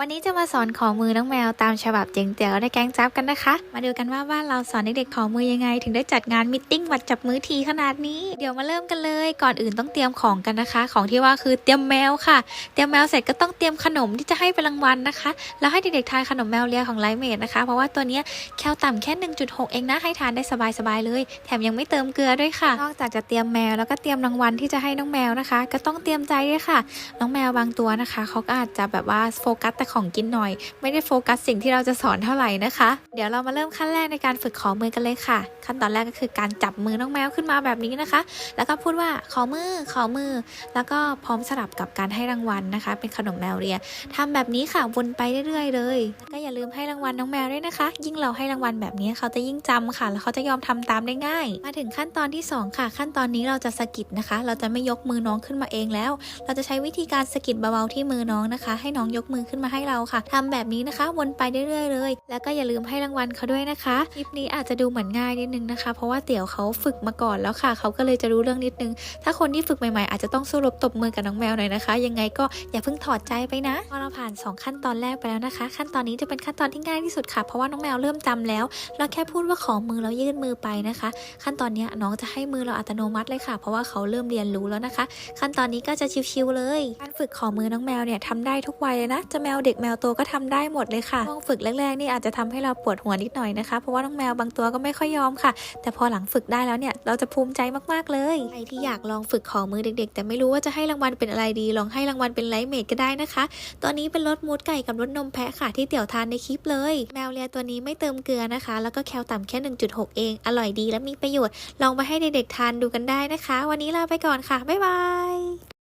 วันนี้จะมาสอนขอมือน้องแมวตามฉบับเจ๋งเตี๋ยวในแก๊งจับกันนะคะ มาดูกันว่าบ้านเราสอนเด็กๆขอมือยังไง ถึงได้จัดงานมิทติ้งวัดจับมือทีขนาดนี้ เดี๋ยวมาเริ่มกันเลย ก่อนอื่นต้องเตรียมของกันนะคะ ของที่ว่าคือเตรียมแมวค่ะ เตรียมแมวเสร็จก็ต้องเตรียมขนมที่จะให้เป็นรางวัลนะคะ แล้วให้เด็กๆทานขนมแมวเลียของไลเมดนะคะ เพราะว่าตัวเนี้ยแคลต่ำแค่ 1.6 เองนะให้ทานได้สบายๆเลย แถมยังไม่เติมเกลือด้วยค่ะ นอกจากจะเตรียมแมวแล้วก็เตรียมรางวัลที่จะให้น้องแมวนะคะ ก็ต้องเตรียมใจด้วยค่ะ น้องแมวบางตัวนะคะเขาก็อาจจะแบบว่าโฟกัสแต่ของกินหน่อย ไม่ได้โฟกัสสิ่งที่เราจะสอนเท่าไหร่นะคะ เดี๋ยวเรามาเริ่มขั้นแรกในการฝึกขอมือกันเลยค่ะ ขั้นตอนแรกก็คือการจับมือน้องแมวขึ้นมาแบบนี้นะคะ แล้วก็พูดว่าขอมือขอมือ แล้วก็พร้อมสลับกับการให้รางวัลนะคะ เป็นขนมแมวเรียทำแบบนี้ค่ะวนไปเรื่อยๆเลยก็อย่าลืมให้รางวัลน้องแมวด้วยนะคะ ยิ่งเราให้รางวัลแบบนี้เขาจะยิ่งจำค่ะ แล้วเขาจะยอมทำตามได้ง่าย มาถึงขั้นตอนที่สองค่ะ ขั้นตอนนี้เราจะสะกิดนะคะ เราจะไม่ยกมือน้องขึ้นมาเองแล้ว เราจะใช้วิธีการสะกิดเบาๆที่มือน้องนะคะ ให้น้องยกมือขึ้นมาให้เราค่ะทำแบบนี้นะคะ วนไปเรื่อยๆเลย แล้วก็อย่าลืมให้รางวัลเขาด้วยนะคะคลิปนี้อาจจะดูเหมือนง่ายนิดนึงนะคะ เพราะว่าเตี๋ยวเขาฝึกมาก่อนแล้วค่ะ เขาก็เลยจะรู้เรื่องนิดนึง ถ้าคนที่ฝึกใหม่ๆ อาจจะต้องสู้รบตบมือกับน้องแมวหน่อยนะคะ ยังไงก็อย่าเพิ่งถอดใจไปนะพอเราผ่าน 2 ขั้นตอนแรกไปแล้วนะคะ ขั้นตอนนี้จะเป็นขั้นตอนที่ง่ายที่สุดค่ะ เพราะว่าน้องแมวเริ่มจำแล้ว เราแค่พูดว่าขอมือแล้วยื่นมือไปนะคะ ขั้นตอนนี้น้องจะให้มือเราอัตโนมัติเลยค่ะ เพราะว่าเขาเริ่มเรียนรู้แล้วนะคะ ขั้นตอนนี้ก็จะชิวๆเลย การฝึกขอมือน้องแมวเนี่ยทำได้ทุกวัยเลยนะ จะแมวเด็กแมวโตก็ทำได้หมดเลยค่ะช่วงฝึกแรกๆนี่อาจจะทำให้เราปวดหัวนิดหน่อยนะคะ เพราะว่าน้องแมวบางตัวก็ไม่ค่อยยอมค่ะ แต่พอหลังฝึกได้แล้วเนี่ยเราจะภูมิใจมากๆเลยใครที่อยากลองฝึกขอมือเด็ก ๆ แต่ไม่รู้ว่าจะให้รางวัลเป็นอะไรดี ลองให้รางวัลเป็นไลท์เมดก็ได้นะคะ ตอนนี้เป็นรสมูสไก่กับรสนมแพะค่ะที่เตี่ยวทานในคลิปเลย แมวเลียตัวนี้ไม่เติมเกลือนะคะ แล้วก็แคลต่ำแค่ 1.6 เอง อร่อยดีและมีประโยชน์ ลองไปให้เด็กๆทานดูกันได้นะคะ วันนี้ลาไปก่อนค่ะบ๊ายบาย